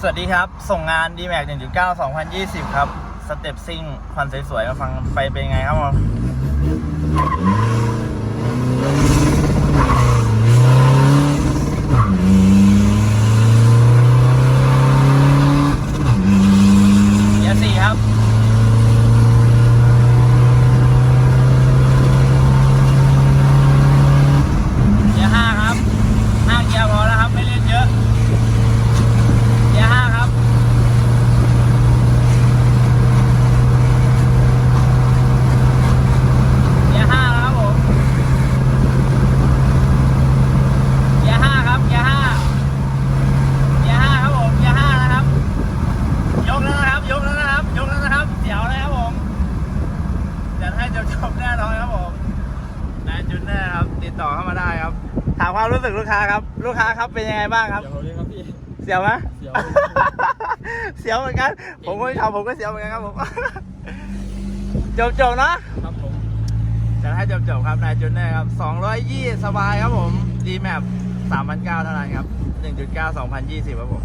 สวัสดีครับ ส่งงาน d m a x 1.9 2020 ครับ สเต็ปซิ่งควันสวยๆมาฟังไปเป็นไงครับผมเกียร์สี่ครับ เกียร์ห้าครับห้าเกียร์พอแล้วครับ ไม่เล่นเยอะ เกียร์ห้าครับ เกียร์ห้าแล้วครับผม เกียร์ห้าครับ เกียร์ห้า เกียร์ห้าครับผม เกียร์ห้านะครับ ยกแล้วนะครับ ยกแล้วนะครับ ยกแล้วนะครับ เดี๋ยวเลยครับผมเดี๋ยวให้จบจบๆแน่นอนครับผมนายจุนเนอร์ครับ ติดต่อเข้ามาได้ครับ ถามความรู้สึกลูกค้าครับ ลูกค้าครับเป็นยังไงบ้างครับ เดี๋ยวเลยครับพี่ เสียวไหม เสียว เสียวเหมือนกัน ผมก็ทำผมก็เสียวเหมือนกันครับผม จบจบๆเนาะครับผม จะให้จบจบๆครับนายจุนเนอร์ครับ220สบายครับผม D map 3,900เท่านั้นครับ1.9 2020ครับผม